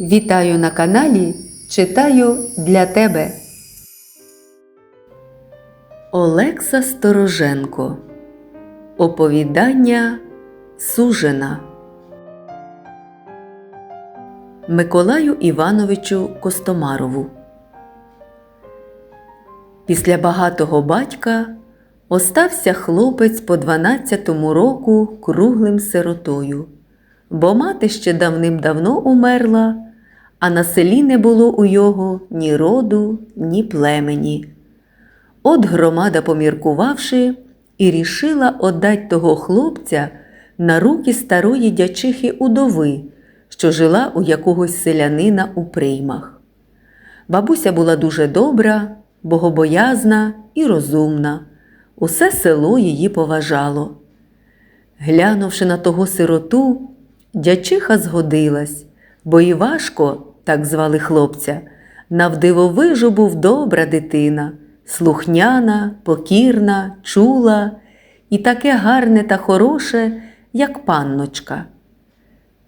Вітаю на каналі Читаю для тебе. Олекса Стороженко. Оповідання Сужена. Миколаю Івановичу Костомарову. Після багатого батька остався хлопець по 12-му року круглим сиротою, бо мати ще давним-давно умерла, а на селі не було у його ні роду, ні племені. От громада, поміркувавши, і рішила отдать того хлопця на руки старої дячихи удови, що жила у якогось селянина у приймах. Бабуся була дуже добра, богобоязна і розумна. Усе село її поважало. Глянувши на того сироту, дячиха згодилась, бо Івашко, так звали хлопця, навдивовижу був добра дитина, слухняна, покірна, чула. І таке гарне та хороше, як панночка.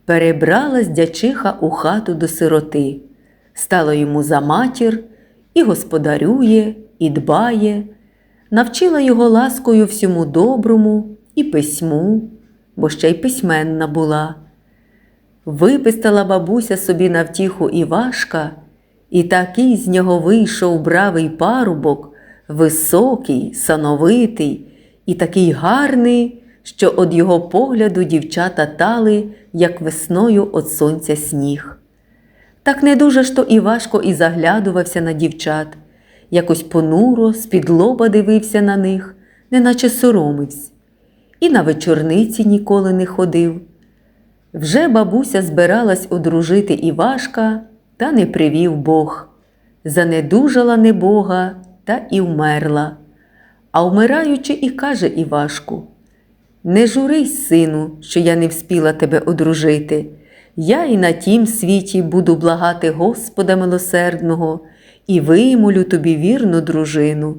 Перебралась дячиха у хату до сироти, стала йому за матір і господарює, і дбає, навчила його ласкою всьому доброму і письму, бо ще й письменна була. Випистала бабуся собі на втіху Івашка, і такий з нього вийшов бравий парубок, високий, сановитий і такий гарний, що од його погляду дівчата тали, як весною од сонця сніг. Так не дуже ж то Івашко і заглядувався на дівчат, якось понуро, з-під лоба дивився на них, неначе соромився, і на вечорниці ніколи не ходив. Вже бабуся збиралась одружити Івашка, та не привів Бог. Занедужала небога та і вмерла. А вмираючи, і каже Івашку: Не журись, сину, що я не вспіла тебе одружити. Я і на тім світі буду благати Господа милосердного і вимолю тобі вірну дружину.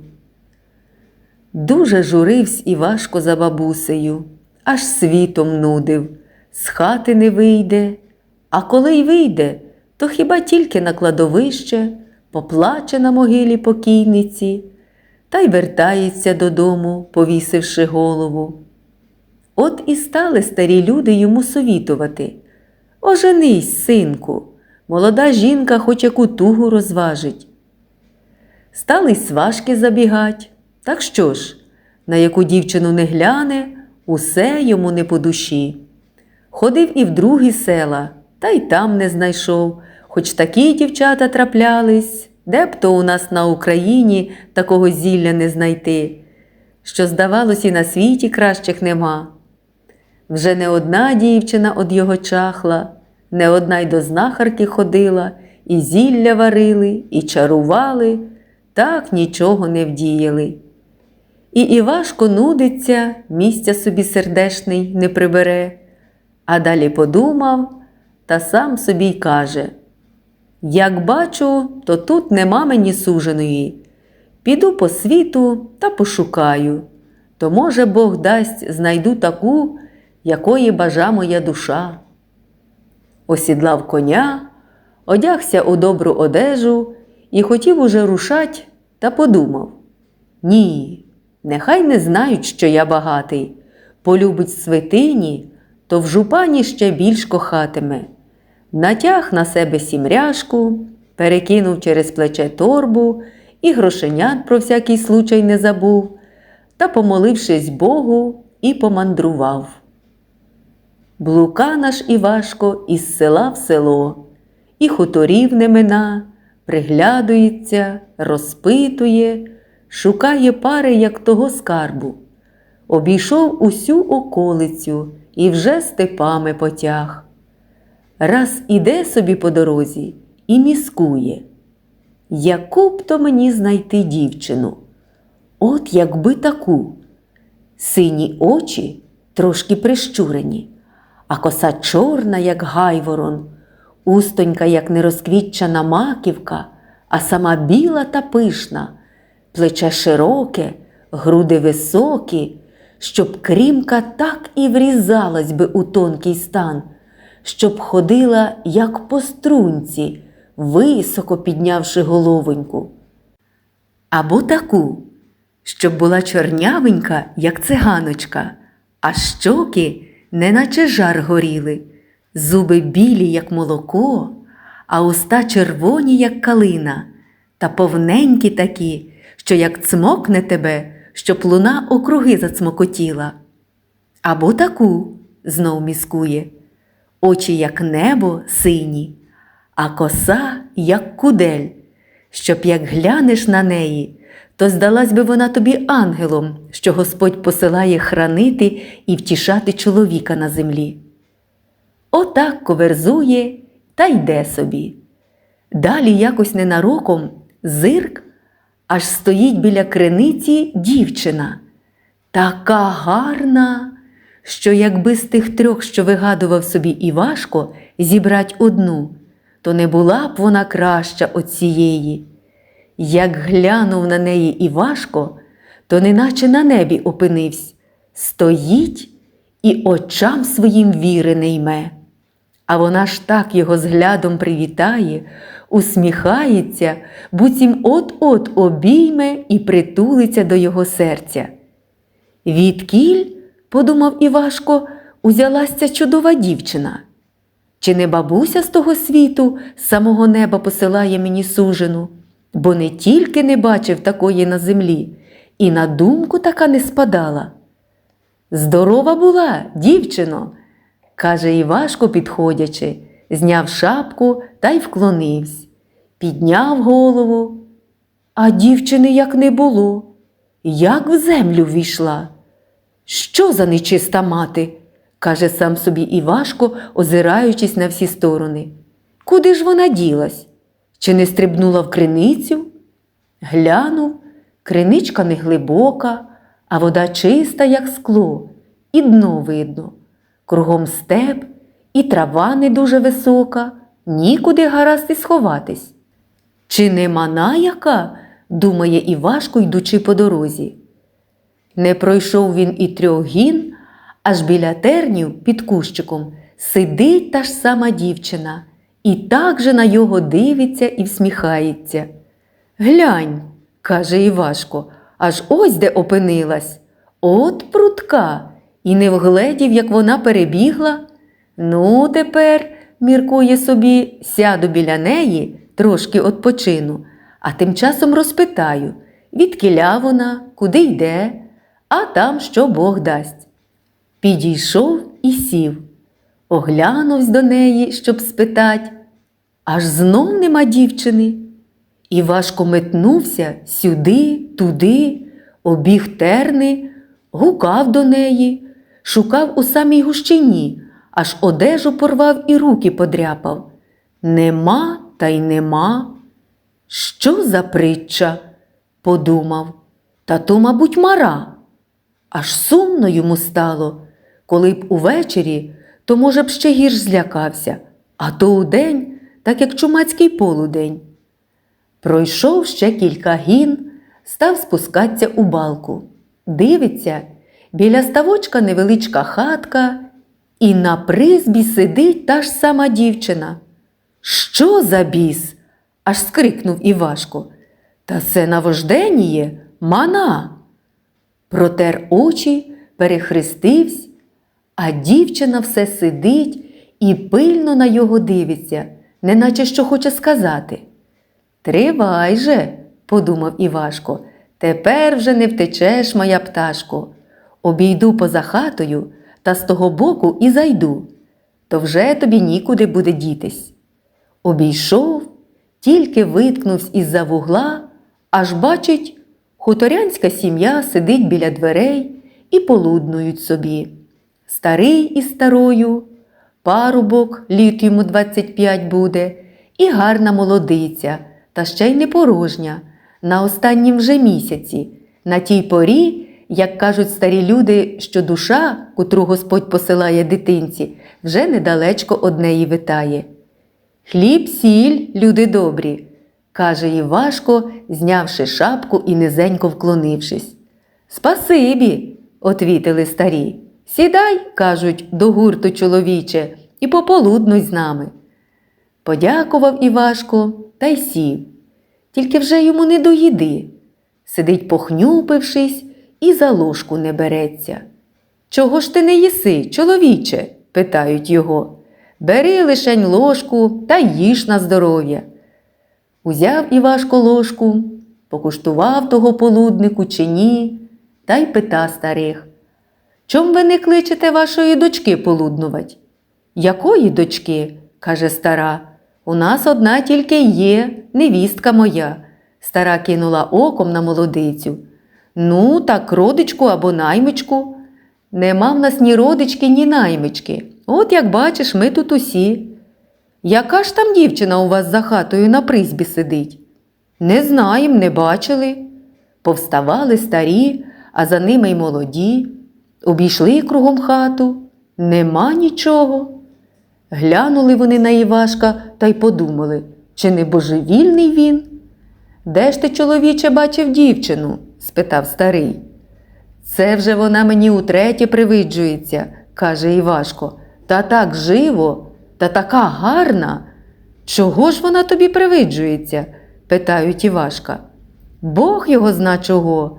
Дуже журивсь Івашко за бабусею, аж світом нудив, з хати не вийде, а коли й вийде, то хіба тільки на кладовище, поплаче на могилі покійниці, та й вертається додому, повісивши голову. От і стали старі люди йому совітувати. Оженись, синку, молода жінка хоч яку тугу розважить. Стали й сважки забігать. Так що ж, на яку дівчину не гляне, усе йому не по душі. Ходив і в другі села, та й там не знайшов, хоч такі дівчата траплялись, де б то у нас на Україні такого зілля не знайти, що, здавалось, і на світі кращих нема. Вже не одна дівчина од його чахла, не одна й до знахарки ходила, і зілля варили, і чарували, так нічого не вдіяли. І Івашко нудиться, місця собі сердешний не прибере, а далі подумав та сам собі й каже: Як бачу, то тут нема мені суженої. Піду по світу та пошукаю, то, може, Бог дасть, знайду таку, якої бажа моя душа. Осідлав коня, одягся у добру одежу і хотів уже рушать, та подумав: Ні, нехай не знають, що я багатий, полюбить святині, то в жупані ще більш кохатиме. Натяг на себе сімряшку, перекинув через плече торбу і грошенят про всякий случай не забув, та, помолившись Богу, і помандрував. Блука наш Івашко із села в село, і хуторів не мина, приглядується, розпитує, шукає пари, як того скарбу. Обійшов усю околицю і вже степами потяг. Раз іде собі по дорозі і міскує. Яку б то мені знайти дівчину? От якби таку. Сині очі трошки прищурені, а коса чорна, як гайворон, устонька, як нерозквітчана маківка, а сама біла та пишна, плече широке, груди високі, щоб крімка так і врізалась би у тонкий стан, щоб ходила, як по струнці, високо піднявши головоньку. Або таку, щоб була чорнявенька, як циганочка, а щоки, неначе жар горіли, зуби білі, як молоко, а уста червоні, як калина, та повненькі такі, що як цмокне тебе, щоб луна округи зацмокотіла. Або таку знов міскує, очі, як небо, сині, а коса, як кудель, щоб як глянеш на неї, то здалась би вона тобі ангелом, що Господь посилає хранити і втішати чоловіка на землі. Отак коверзує та йде собі. Далі якось ненароком зирк, аж стоїть біля криниці дівчина, така гарна, що якби з тих трьох, що вигадував собі Івашко, зібрать одну, то не була б вона краща от цієї. Як глянув на неї Івашко, то неначе на небі опинився, стоїть і очам своїм віри не йме. А вона ж так його зглядом привітає, усміхається, буцім от-от обійме і притулиться до його серця. Відкіль, подумав Івашко, узялась ця чудова дівчина. Чи не бабуся з того світу самого неба посилає мені сужену, бо не тільки не бачив такої на землі, і на думку така не спадала. Здорова була, дівчино, каже Івашко, підходячи, зняв шапку та й вклонився, підняв голову. А дівчини як не було, як в землю війшла. Що за нечиста мати? каже сам собі Івашко, озираючись на всі сторони. Куди ж вона ділась? Чи не стрибнула в криницю? Глянув, криничка не глибока, а вода чиста, як скло, і дно видно. Кругом степ, і трава не дуже висока, нікуди гаразд і сховатись. Чи не мана яка? думає Івашко, йдучи по дорозі. Не пройшов він і трьох гін, аж біля тернів під кущиком сидить та ж сама дівчина, і так же на його дивиться і всміхається. Глянь, каже Івашко, аж ось де опинилась. От прутка, і не вгледів, як вона перебігла. Ну, тепер, міркує собі, сяду біля неї, трошки odpoчину, а тим часом розпитаю, відкіля вона, куди йде, а там що Бог дасть. Підійшов і сів, оглянувсь до неї, щоб спитать, аж знов нема дівчини. І важко метнувся сюди, туди, обіг терни, гукав до неї, шукав у самій гущині, аж одежу порвав і руки подряпав. Нема та й нема. Що за притча? подумав. Та то, мабуть, мара. Аж сумно йому стало. Коли б увечері, то, може б, ще гірш злякався, а то удень, так як чумацький полудень. Пройшов ще кілька гін, став спускатися у балку. Дивиться, біля ставочка невеличка хатка, і на призбі сидить та ж сама дівчина. Що за біс? аж скрикнув Івашко. Та це навожденіє мана. Протер очі, перехрестився, а дівчина все сидить і пильно на його дивиться, неначе що хоче сказати. Тривай же, подумав Івашко, тепер вже не втечеш, моя пташко. Обійду поза хатою та з того боку і зайду, то вже тобі нікуди буде дітись. Обійшов, тільки виткнувся із-за вугла, аж бачить, хуторянська сім'я сидить біля дверей і полуднують собі. Старий із старою, парубок літ йому 25 буде, і гарна молодиця, та ще й не порожня, на останнім вже місяці, на тій порі, як кажуть старі люди, що душа, котру Господь посилає дитинці, вже недалечко од неї витає. Хліб, сіль, люди добрі, каже Івашко, знявши шапку і низенько вклонившись. Спасибі, отвітили старі. Сідай, кажуть, до гурту чоловіче, і пополуднуй з нами. Подякував Івашко та й сів. Тільки вже йому не до їди. Сидить похнюпившись і за ложку не береться. Чого ж ти не їси, чоловіче? питають його. Бери лишень ложку та їж на здоров'я. Узяв Івашко ложку, покуштував того полуднику чи ні, та й пита старих. Чом ви не кличете вашої дочки полуднувать? Якої дочки? каже стара. У нас одна тільки є, невістка моя. Стара кинула оком на молодицю. Ну, так родичку або наймичку. Нема в нас ні родички, ні наймички. От як бачиш, ми тут усі. Яка ж там дівчина у вас за хатою на призбі сидить? Не знаєм, не бачили. Повставали старі, а за ними й молоді. Обійшли кругом хату. Нема нічого. Глянули вони на Івашка та й подумали, чи не божевільний він? Де ж ти, чоловіче, бачив дівчину? Спитав старий. Це вже вона мені утретє привиджується, каже Івашко. Та так живо, та така гарна. Чого ж вона тобі привиджується? питають Івашка. Бог його зна чого.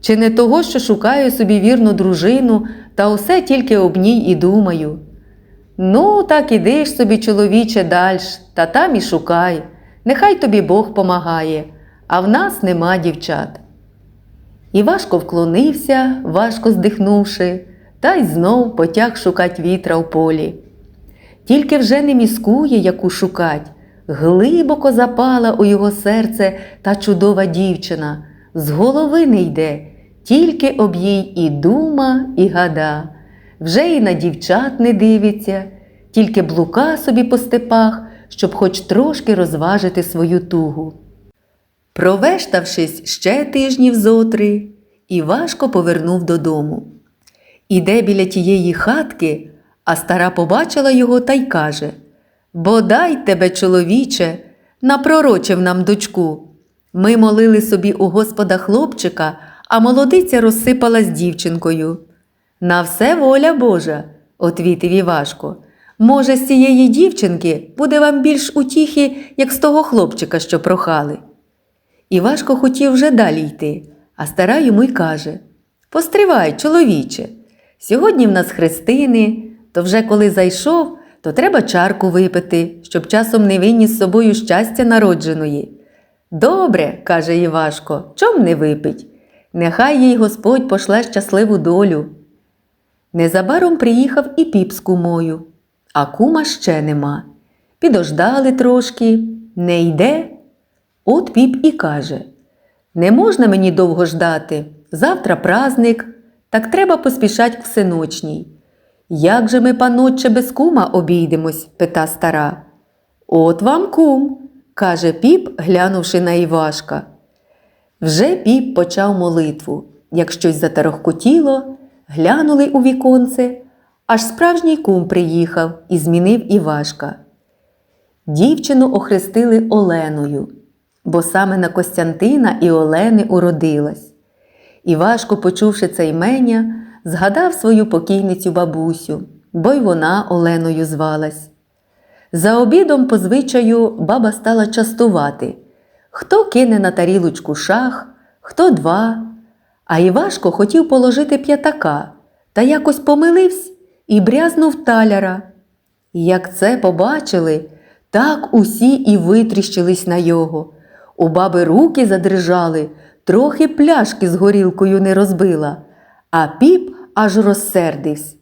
Чи не того, що шукаю собі вірну дружину, та усе тільки об ній і думаю. Ну, так іди ж собі, чоловіче, дальш, та там і шукай. Нехай тобі Бог помагає, а в нас нема дівчат. І важко вклонився, важко здихнувши, та й знов потяг шукать вітра в полі. Тільки вже не міскує, яку шукать, глибоко запала у його серце та чудова дівчина, з голови не йде, тільки об їй і дума, і гада. Вже і на дівчат не дивиться, тільки блука собі по степах, щоб хоч трошки розважити свою тугу. Провештавшись ще тижнів зотри, Івашко повернув додому. Іде біля тієї хатки, а стара побачила його та й каже Бодай тебе, чоловіче, напророчив нам дочку. Ми молили собі у Господа хлопчика, а молодиця розсипалась дівчинкою. На все воля Божа, отвітив Івашко. Може, з цієї дівчинки буде вам більш утіхи, як з того хлопчика, що прохали. Івашко хотів вже далі йти, а стара йому й каже Постривай, чоловіче, сьогодні в нас хрестини, то вже коли зайшов, то треба чарку випити, щоб часом не виніс з собою щастя народженої. Добре, каже Івашко, чом не випить? Нехай їй Господь пошле щасливу долю. Незабаром приїхав і піп з кумою, а кума ще нема. Підождали трошки, не йде. От піп і каже: Не можна мені довго ждати. Завтра праздник, так треба поспішать к всеночній. Як же ми, панотче, без кума обійдемось? пита стара. От вам кум, каже піп, глянувши на Івашка. Вже піп почав молитву. Як щось затарохкотіло, глянули у віконце, аж справжній кум приїхав і змінив Івашка. Дівчину охрестили Оленою, бо саме на Костянтина і Олени уродилась. Івашко, почувши це ймення, згадав свою покійницю бабусю, бо й вона Оленою звалась. За обідом по звичаю баба стала частувати хто кине на тарілочку шах, хто два. А Івашко хотів положити п'ятака та якось помилився і брязнув таляра. Як це побачили, так усі і витріщились на його. У баби руки задрижали, трохи пляшки з горілкою не розбила, а піп аж розсердився.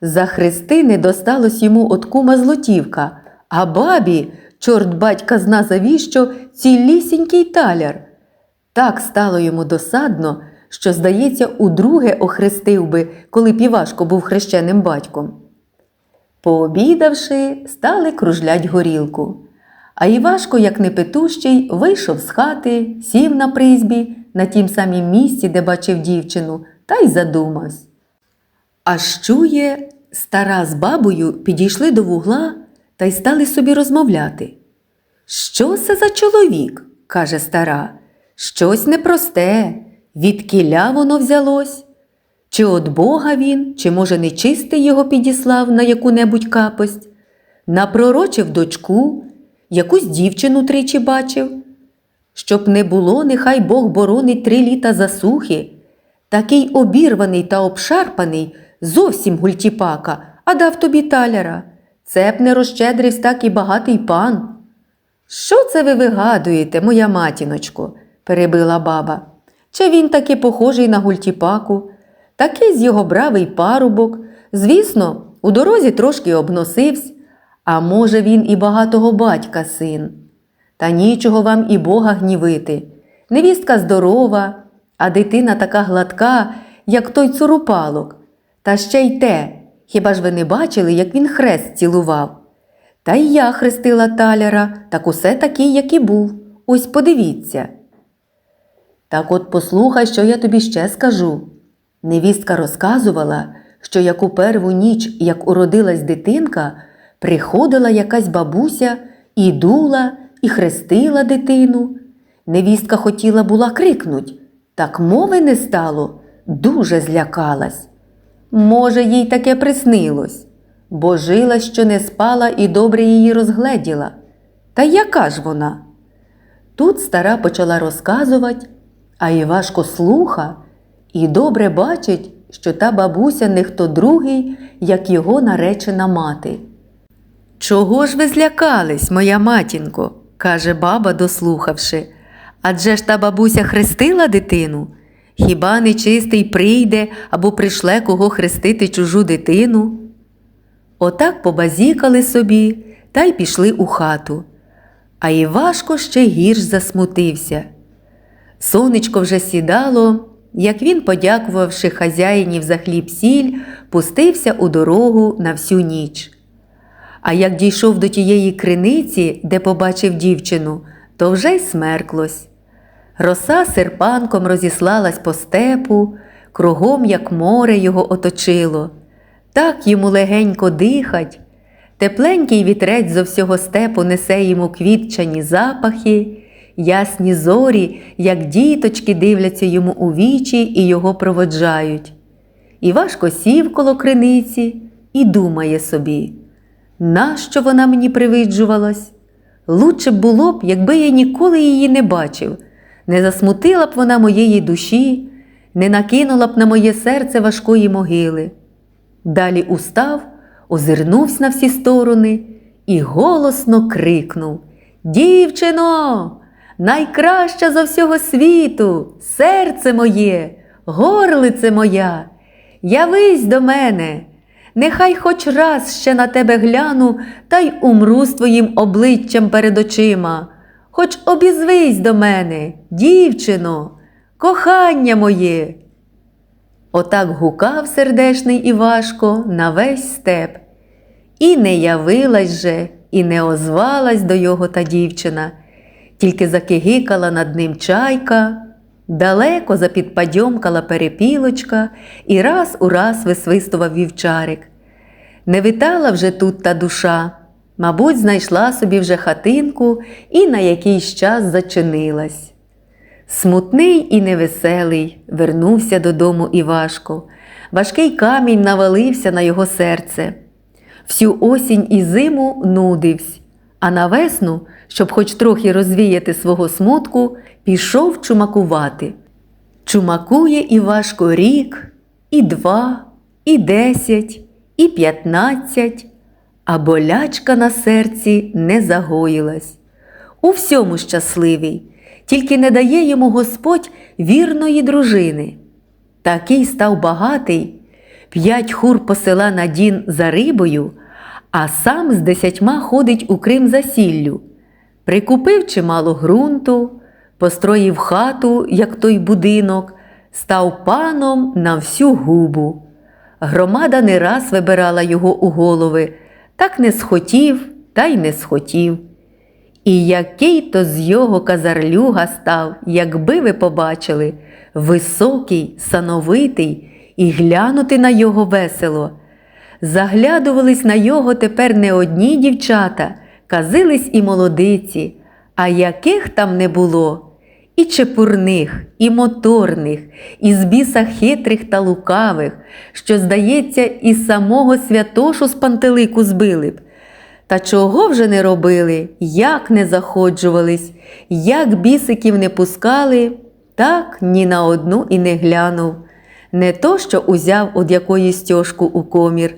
За хрестини досталось йому от кума злотівка, а бабі, чорт батька зна завіщо, цілісінький таляр. Так стало йому досадно, що, здається, удруге охрестив би, коли півашко був хрещеним батьком. Пообідавши, стали кружлять горілку. А Івашко, як непетущий, вийшов з хати, сів на призбі, на тім самім місці, де бачив дівчину, та й задумався. Аж чує, стара з бабою підійшли до вугла та й стали собі розмовляти. Що це за чоловік? каже стара. Щось непросте, від кіля воно взялось. Чи от Бога він, чи, може, нечистий його підіслав на яку-небудь капость? напророчив дочку, якусь дівчину тричі бачив. Щоб не було, нехай Бог боронить три літа засухи. Такий обірваний та обшарпаний, зовсім гультіпака, а дав тобі таляра. Це б не розщедрився так і багатий пан. Що це ви вигадуєте, моя матіночко? перебила баба. Чи він таки похожий на гультіпаку? Такий з його бравий парубок. Звісно, у дорозі трошки обносився, а може, він і багатого батька син. Та нічого вам і Бога гнівити. Невістка здорова, а дитина така гладка, як той цурупалок. Та ще й те, хіба ж ви не бачили, як він хрест цілував? Та й я хрестила таляра, так усе такий, як і був. Ось подивіться. Так от послухай, що я тобі ще скажу. Невістка розказувала, що як у перву ніч, як уродилась дитинка, приходила якась бабуся і дула, і хрестила дитину. Невістка хотіла була крикнуть, так мови не стало, дуже злякалась. Може, їй таке приснилось, бо жила, що не спала і добре її розгледіла. Та яка ж вона? Тут стара почала розказувати, а Івашко слуха і добре бачить, що та бабуся не хто другий, як його наречена мати. Чого ж ви злякались, моя матінко? каже баба, дослухавши. Адже ж та бабуся хрестила дитину? Хіба нечистий прийде або пришле кого хрестити чужу дитину? Отак побазікали собі та й пішли у хату. А Івашко ще гірш засмутився. Сонечко вже сідало, як він, подякувавши хазяїнів за хліб сіль, пустився у дорогу на всю ніч. А як дійшов до тієї криниці, де побачив дівчину, то вже й смерклось. Роса серпанком розіслалась по степу, кругом, як море його оточило. Так йому легенько дихать, тепленький вітрець зо всього степу несе йому квітчані запахи, ясні зорі, як діточки дивляться йому у вічі і його проводжають. І важко сів коло криниці і думає собі, нащо вона мені привиджувалась? Лучше б було б, якби я ніколи її не бачив, не засмутила б вона моєї душі, не накинула б на моє серце важкої могили. Далі устав, озирнувся на всі сторони і голосно крикнув: Дівчино, найкраща зо всього світу, серце моє, горлице моя, явись до мене, нехай хоч раз ще на тебе гляну та й умру з твоїм обличчям перед очима. Хоч обізвись до мене, дівчино, кохання моє. Отак гукав сердешний Івашко на весь степ. І не явилась же, і не озвалась до його та дівчина, тільки закигикала над ним чайка, далеко запідпадьомкала перепілочка і раз у раз висвистував вівчарик. Не витала вже тут та душа, мабуть, знайшла собі вже хатинку і на якийсь час зачинилась. Смутний і невеселий вернувся додому Івашко. Важкий камінь навалився на його серце. Всю осінь і зиму нудився, а на весну, щоб хоч трохи розвіяти свого смутку, пішов чумакувати. Чумакує Івашко рік, і два, і десять, і п'ятнадцять, а болячка на серці не загоїлась. У всьому щасливий тільки не дає йому Господь вірної дружини. Такий став багатий, п'ять хур посила на дін за рибою, а сам з десятьма ходить у Крим за сіллю. Прикупив чимало ґрунту, построїв хату, як той будинок, став паном на всю губу. Громада не раз вибирала його у голови, так не схотів, та й не схотів. І який то з його казарлюга став, якби ви побачили, високий, сановитий, і глянути на його весело. Заглядувались на його тепер не одні дівчата, казились і молодиці, а яких там не було. І чепурних, і моторних, і з біса хитрих та лукавих, що, здається, і самого святошу з пантелику збили б. Та чого вже не робили, як не заходжувались, як бісиків не пускали, так ні на одну і не глянув. Не то, що узяв од якоїсь стьожку у комір.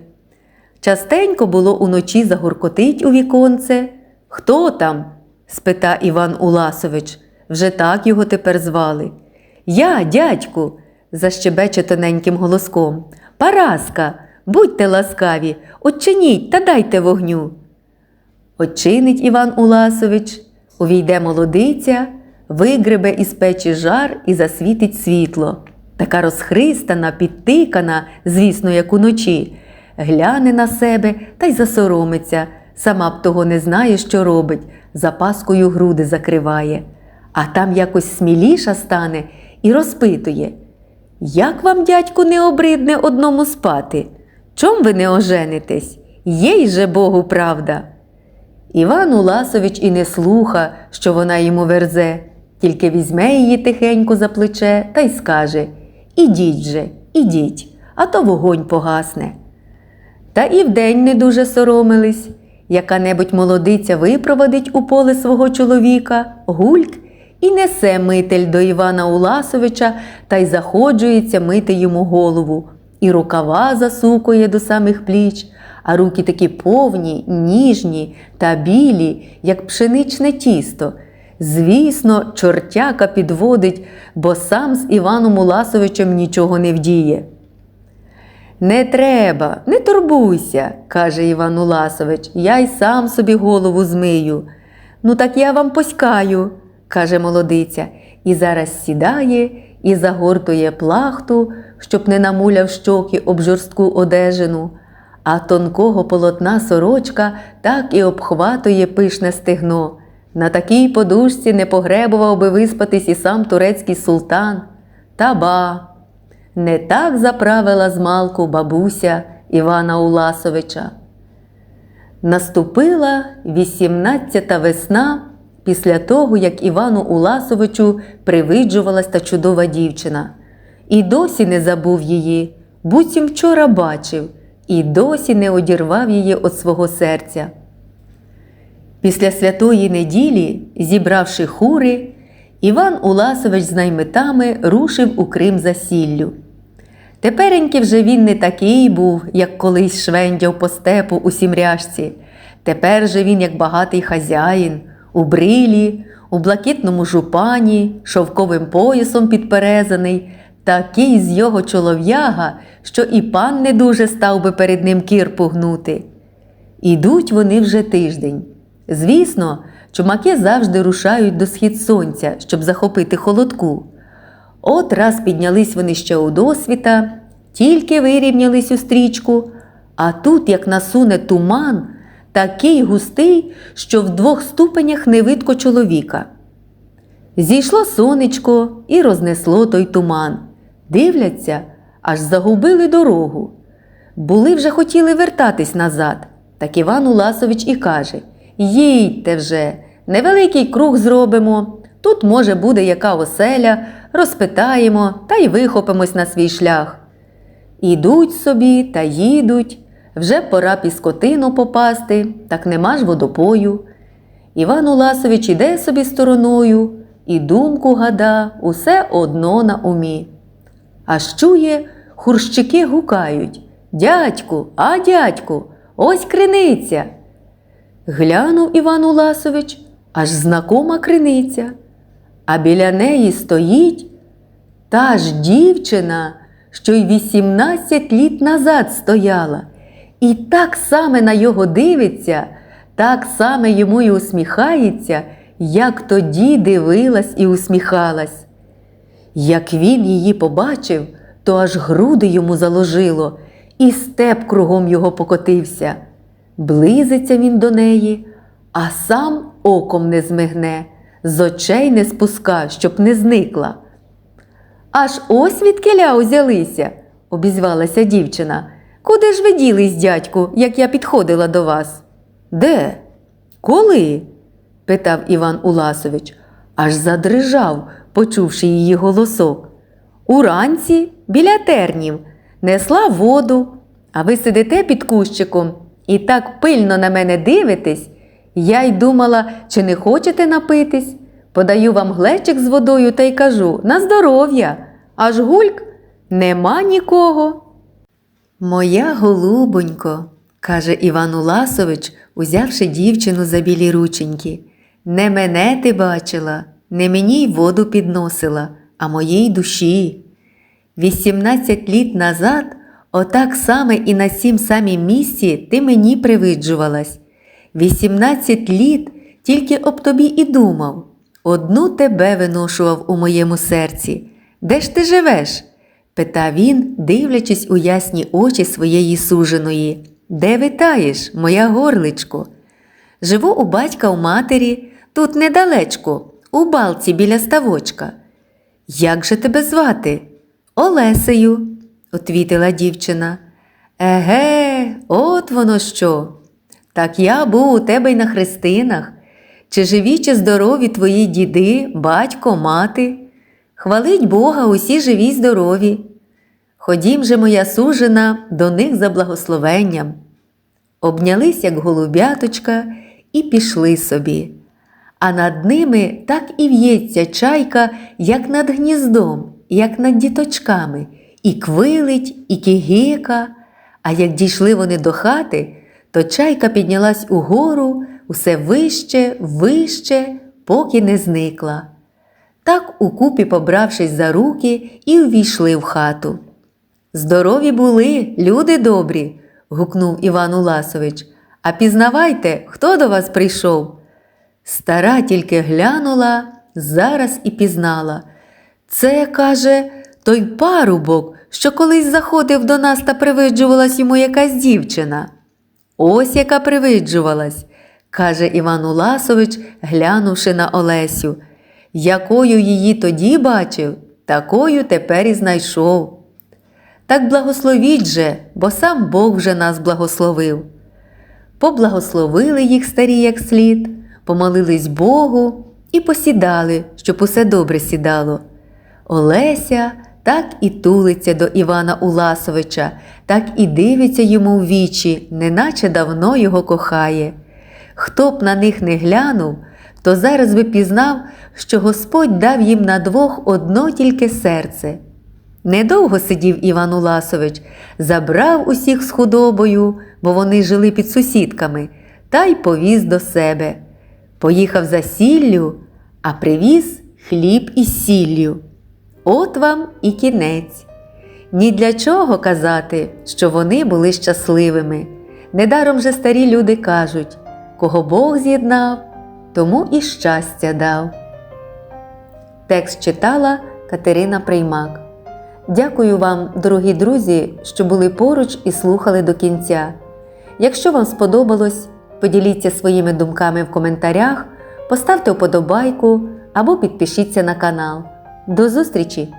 Частенько було уночі загуркотить у віконце. Хто там? спита Іван Уласович. Вже так його тепер звали. Я, дядьку, защебече тоненьким голоском. Параска, будьте ласкаві, очиніть та дайте вогню. Очинить Іван Уласович, увійде молодиця, вигребе із печі жар і засвітить світло. Така розхристана, підтикана, звісно, як уночі, гляне на себе та й засоромиться, сама б того не знає, що робить, запаскою груди закриває. А там якось сміліша стане і розпитує. Як вам, дядьку, не обридне одному спати? Чом ви не оженитесь? Єй же Богу правда. Іван Уласович і не слуха, що вона йому верзе, тільки візьме її тихенько за плече та й скаже Ідіть же, ідіть, а то вогонь погасне. Та і вдень не дуже соромились. Яка-небудь молодиця випроводить у поле свого чоловіка, гульк, і несе митель до Івана Уласовича та й заходжується мити йому голову, і рукава засукує до самих пліч, а руки такі повні, ніжні та білі, як пшеничне тісто. Звісно, чортяка підводить, бо сам з Іваном Уласовичем нічого не вдіє. Не треба, не турбуйся, каже Іван Уласович, я й сам собі голову змию. Ну, так я вам поськаю, каже молодиця, і зараз сідає і загортує плахту, щоб не намуляв щоки об жорстку одежину, а тонкого полотна сорочка так і обхватує пишне стегно. На такій подушці не погребував би виспатись і сам турецький султан. Та ба! Не так заправила змалку бабуся Івана Уласовича. Наступила 18-та весна після того, як Івану Уласовичу привиджувалась та чудова дівчина. І досі не забув її, буцім вчора бачив, і досі не одірвав її від свого серця. Після святої неділі, зібравши хури, Іван Уласович з наймитами рушив у Крим за сіллю. Тепереньки вже він не такий був, як колись швендяв по степу у сімряжці. Тепер же він, як багатий хазяїн, у брилі, у блакитному жупані, шовковим поясом підперезаний, такий з його чолов'яга, що і пан не дуже став би перед ним кірпу гнути. Ідуть вони вже тиждень. Звісно, чумаки завжди рушають до схід сонця, щоб захопити холодку. От раз піднялись вони ще у досвіта, тільки вирівнялись у стрічку, а тут, як насуне туман, такий густий, що в двох ступенях не видко чоловіка. Зійшло сонечко і рознесло той туман. Дивляться, аж загубили дорогу. Були вже хотіли вертатись назад. Так Іван Уласович і каже: Їдьте вже, невеликий круг зробимо. Тут, може, буде яка оселя, розпитаємо та й вихопимось на свій шлях. Ідуть собі та їдуть, вже пора піскотину попасти, так нема ж водопою. Іван Уласович іде собі стороною, і думку гада усе одно на умі. Аж чує, хурщики гукають Дядьку, а дядьку, ось криниця. Глянув Іван Уласович, аж знакома криниця, а біля неї стоїть та ж дівчина, що й 18 літ назад стояла, і так саме на його дивиться, так саме йому й усміхається, як тоді дивилась і усміхалась. Як він її побачив, то аж груди йому заложило, і степ кругом його покотився. Близиться він до неї, а сам оком не змигне, з очей не спуска, щоб не зникла. Аж ось відкиля узялися, обізвалася дівчина. Куди ж ви ділись, дядьку, як я підходила до вас? Де? Коли? питав Іван Уласович, аж задрижав, почувши її голосок. Уранці біля тернів несла воду, а ви сидите під кущиком і так пильно на мене дивитесь, я й думала, чи не хочете напитись. Подаю вам глечик з водою та й кажу на здоров'я. Аж гульк нема нікого. Моя голубонько, каже Іван Уласович, узявши дівчину за білі рученьки. Не мене ти бачила, не мені й воду підносила, а моїй душі. Вісімнадцять літ назад, отак саме і на сім самім місці ти мені привиджувалась. Вісімнадцять літ тільки об тобі і думав. Одну тебе виношував у моєму серці. Де ж ти живеш? питав він, дивлячись у ясні очі своєї суженої. Де витаєш, моя горличко? Живу у батька у матері, тут недалечко, у балці біля ставочка. Як же тебе звати? Олесею, отвітила дівчина. Еге, от воно що. Так я був у тебе й на хрестинах. Чи живі, чи здорові твої діди, батько, мати? Хвалить Бога, усі живі й здорові. Ходім же, моя сужена, до них за благословенням. Обнялись, як голубяточка, і пішли собі. А над ними так і в'ється чайка, як над гніздом, як над діточками, і квилить, і кігика. А як дійшли вони до хати, то чайка піднялась угору, усе вище, вище, поки не зникла. Так укупі, побравшись за руки, і увійшли в хату. Здорові були, люди добрі, гукнув Іван Уласович. А пізнавайте, хто до вас прийшов. Стара тільки глянула, зараз і пізнала. Це, каже, той парубок, що колись заходив до нас та привиджувалась йому якась дівчина. Ось яка привиджувалась, каже Іван Уласович, глянувши на Олесю. Якою її тоді бачив, такою тепер і знайшов. Так благословіть же, бо сам Бог вже нас благословив. Поблагословили їх старі як слід, помолились Богу і посідали, щоб усе добре сідало. Олеся так і тулиться до Івана Уласовича, так і дивиться йому в вічі, неначе давно його кохає. Хто б на них не глянув, то зараз би пізнав, що Господь дав їм на двох одно тільки серце. Недовго сидів Іван Уласович, забрав усіх з худобою, бо вони жили під сусідками, та й повіз до себе. Поїхав за сіллю, а привіз хліб із сіллю. От вам і кінець. Ні для чого казати, що вони були щасливими. Недаром же старі люди кажуть, кого Бог з'єднав, тому і щастя дав. Текст читала Катерина Приймак. Дякую вам, дорогі друзі, що були поруч і слухали до кінця. Якщо вам сподобалось, поділіться своїми думками в коментарях, поставте вподобайку або підпишіться на канал. До зустрічі!